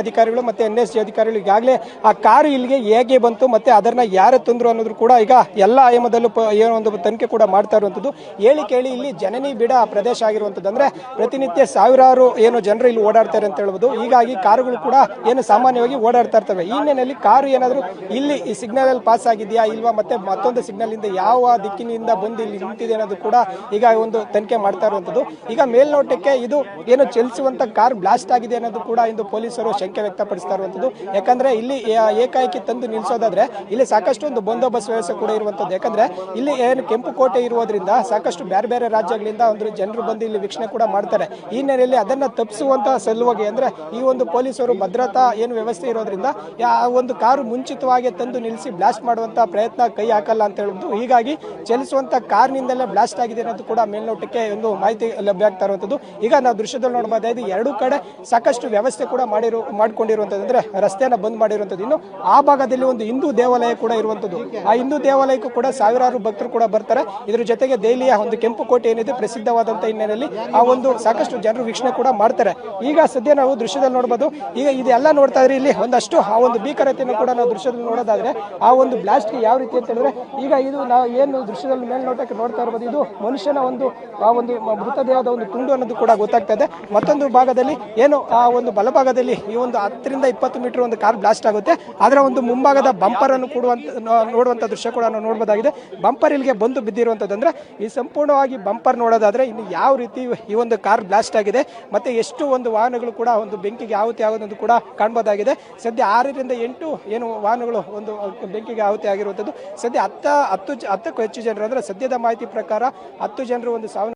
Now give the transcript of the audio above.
ಅಧಿಕಾರಿಗಳು ಮತ್ತೆ N S G ಅಧಿಕಾರಿಗಳು ಈಗಾಗಲೇ ಆ ಕಾರು ಇಲ್ಲಿಗೆ ಹೇಗೆ ಬಂತು ಮತ್ತೆ ಅದನ್ನ ಯಾರು ತಂದ್ರು ಅನ್ನೋದು ಕೂಡ ಈಗ ಎಲ್ಲ ಆಯಾಮದಲ್ಲೂ ಏನೋ ಒಂದು ತನಿಖೆ ಕೂಡ ಮಾಡ್ತಾ ಇರುವಂತದ್ದು. ಹೇಳಿ ಕೇಳಿ ಇಲ್ಲಿ ಜನನಿ ಬಿಡ ಪ್ರದೇಶ ಆಗಿರುವಂತದ್ದು ಅಂದ್ರೆ ಪ್ರತಿನಿತ್ಯ ಸಾವಿರಾರು ಏನು ಜನರು ಇಲ್ಲಿ ಓಡಾಡ್ತಾರೆ ಅಂತ ಹೇಳ್ಬೋದು. ಹೀಗಾಗಿ ಕಾರುಗಳು ಕೂಡ ಏನು ಸಾಮಾನ್ಯವಾಗಿ ಓಡಾಡ್ತಾ ಇರ್ತವೆ. ಈ ಹಿನ್ನೆಲೆಯಲ್ಲಿ ಕಾರು ಏನಾದರೂ ಇಲ್ಲಿ ಈ ಸಿಗ್ನಲ್ ಅಲ್ಲಿ ಪಾಸ್ ಆಗಿದೆಯಾ ಇಲ್ವಾ ಮತ್ತೆ ಮತ್ತೊಂದು ಸಿಗ್ನಲ್ ಇಂದ ಯಾವ ದಿಕ್ಕಿನಿಂದ ಬಂದು ಇಲ್ಲಿ ನಿಂತಿದೆ ಅನ್ನೋದು ಕೂಡ ಈಗ ಒಂದು ತನಿಖೆ ಮಾಡ್ತಾ ಇರುವಂತದ್ದು. ಈಗ ಮೇಲ್ನೋಟಕ್ಕೆ ಇದು ಏನು ಚಲಿಸುವಂತ ಕಾರ್ ಬ್ಲಾಸ್ಟ್ ಆಗಿದೆ ಅನ್ನೋದು ಕೂಡ ಇಂದು ಪೊಲೀಸರು ಶಂಕೆ ವ್ಯಕ್ತಪಡಿಸ್ತಾ ಇರುವಂತದ್ದು ಯಾಕಂದ್ರೆ ಇಲ್ಲಿ ಏಕಾಏಕಿ ತಂದು ನಿಲ್ಸೋದಾದ್ರೆ ಇಲ್ಲಿ ಸಾಕಷ್ಟು ಒಂದು ಬಂದೋಬಸ್ತ್ ವ್ಯವಸ್ಥೆ ಕೂಡ ಇರುವಂತದ್ದು ಯಾಕಂದ್ರೆ ಇಲ್ಲಿ ಏನು ಕೆಂಪು ಕೋಟೆ ಇರುವುದರಿಂದ ಸಾಕಷ್ಟು ಬೇರೆ ಬೇರೆ ರಾಜ್ಯಗಳಿಂದ ಒಂದು ಜನರು ಬಂದು ಇಲ್ಲಿ ವೀಕ್ಷಣೆ ಕೂಡ ಮಾಡ್ತಾರೆ. ಈ ಹಿನ್ನೆಲೆಯಲ್ಲಿ ಅದನ್ನ ತಪ್ಪಿಸುವಂತಹ ಸಲುವಾಗಿ ಅಂದ್ರೆ ಈ ಒಂದು ಪೊಲೀಸರು ಭದ್ರತಾ ಏನು ವ್ಯವಸ್ಥೆ ಇರೋದ್ರಿಂದ ಆ ಒಂದು ಕಾರು ಮುಂಚಿತವಾಗಿ ತಂದು ನಿಲ್ಲಿಸಿ ಬ್ಲಾಸ್ಟ್ ಮಾಡುವಂತಹ ಪ್ರಯತ್ನ ಕೈ ಹಾಕಲ್ಲ ಅಂತ ಹೇಳುವುದು. ಹೀಗಾಗಿ ಚಲಿಸುವಂತ ಕಾರ್ನಿಂದಲೇ ಬ್ಲಾಸ್ಟ್ ಆಗಿದೆ ಅನ್ನೋದು ಕೂಡ ಮೇಲ್ನೋಟಕ್ಕೆ ಒಂದು ಮಾಹಿತಿ ಲಭ್ಯ ಆಗ್ತಾ ಇರುವಂಥದ್ದು. ಈಗ ನಾವು ದೃಶ್ಯದಲ್ಲಿ ನೋಡಬಹುದಾಗಿದೆ ಎರಡು ಕಡೆ ಸಾಕಷ್ಟು ವ್ಯವಸ್ಥೆ ಕೂಡ ಮಾಡಿರು ಮಾಡ್ಕೊಂಡಿರುವಂತದ್ದು ಅಂದ್ರೆ ರಸ್ತೆಯನ್ನ ಬಂದ್ ಮಾಡಿರುವಂಥದ್ದು. ಇನ್ನು ಆ ಭಾಗದಲ್ಲಿ ಒಂದು ಹಿಂದೂ ದೇವಾಲಯ ಕೂಡ ಇರುವಂತದ್ದು ಆ ಹಿಂದೂ ದೇವಾಲಯಕ್ಕೂ ಕೂಡ ಸಾವಿರಾರು ಭಕ್ತರು ಕೂಡ ಬರ್ತಾರೆ. ಇದರ ಜೊತೆಗೆ ದೆಹಲಿಯ ಒಂದು ಕೆಂಪು ಕೋಟೆ ಏನಿದೆ ಪ್ರಸಿದ್ಧವಾದಂತ ಹಿನ್ನೆಲೆಯಲ್ಲಿ ಆ ಒಂದು ಸಾಕಷ್ಟು ಜನರು ವೀಕ್ಷಣೆ ಕೂಡ ಮಾಡ್ತಾರೆ. ಈಗ ಸದ್ಯ ನಾವು ದೃಶ್ಯದಲ್ಲಿ ನೋಡಬಹುದು ಈಗ ಇದೆಲ್ಲ ನೋಡ್ತಾ ಇದ್ರೆ ಇಲ್ಲಿ ಒಂದಷ್ಟು ಆ ಒಂದು ಭೀಕರತೆಯನ್ನು ಕೂಡ ನಾವು ದೃಶ್ಯದಲ್ಲಿ ನೋಡೋದಾದ್ರೆ ಆ ಒಂದು ಬ್ಲಾಸ್ಟ್ ಯಾವ ರೀತಿ ಅಂತ ಹೇಳಿದ್ರೆ ಈಗ ಇದು ನಾವು ಏನು ದೃಶ್ಯದಲ್ಲಿ ಮೇಲ್ನೋಟಕ್ಕೆ ನೋಡ್ತಾ ಇರ್ಬೋದು, ಇದು ಮನುಷ್ಯನ ಒಂದು, ಆ ಒಂದು ಮೃತದೇಹದ ಒಂದು ತುಂಡು ಅನ್ನೋದು ಕೂಡ ಗೊತ್ತಾಗ್ತದೆ ಮತ್ತೊಂದು ಭಾಗದಲ್ಲಿ ಏನು ಆ ಒಂದು ಬಲಭಾಗದಲ್ಲಿ ಒಂದು ಹತ್ತರಿಂದ ಇಪ್ಪತ್ತು ಮೀಟರ್ ಒಂದು ಕಾರ್ ಬ್ಲಾಸ್ಟ್ ಆಗುತ್ತೆ. ಅದರ ಒಂದು ಮುಂಭಾಗದ ಬಂಪರ್ ಅನ್ನು ಕೊಡುವಂತ, ನೋಡುವಂತ ದೃಶ್ಯ ಕೂಡ ನಾವು ನೋಡಬಹುದಾಗಿದೆ ಬಂಪರ್ ಇಲ್ಲಿಗೆ ಬಂದು ಬಿದ್ದಿರುವಂತದ್ದು ಅಂದ್ರೆ ಈ ಸಂಪೂರ್ಣವಾಗಿ ಬಂಪರ್ ನೋಡೋದಾದ್ರೆ ಇನ್ನು ಯಾವ ರೀತಿ ಈ ಒಂದು ಕಾರ್ ಬ್ಲಾಸ್ಟ್ ಆಗಿದೆ, ಮತ್ತೆ ಎಷ್ಟು ಒಂದು ವಾಹನಗಳು ಕೂಡ ಒಂದು ಬೆಂಕಿಗೆ ಆಹುತಿ ಆಗೋದೊಂದು ಕೂಡ ಕಾಣಬಹುದಾಗಿದೆ ಸದ್ಯ ಆರರಿಂದ ಎಂಟು ಏನು ವಾಹನಗಳು ಒಂದು ಬೆಂಕಿಗೆ ಆಹುತಿ ಆಗಿರುವಂತದ್ದು. ಸದ್ಯ ಹತ್ತ, ಹತ್ತು, ಹತ್ತಕ್ಕೂ ಹೆಚ್ಚು ಜನರು ಅಂದ್ರೆ ಸದ್ಯದ ಮಾಹಿತಿ ಪ್ರಕಾರ ಹತ್ತು ಜನರು ಒಂದು ಸಾವನ್ನ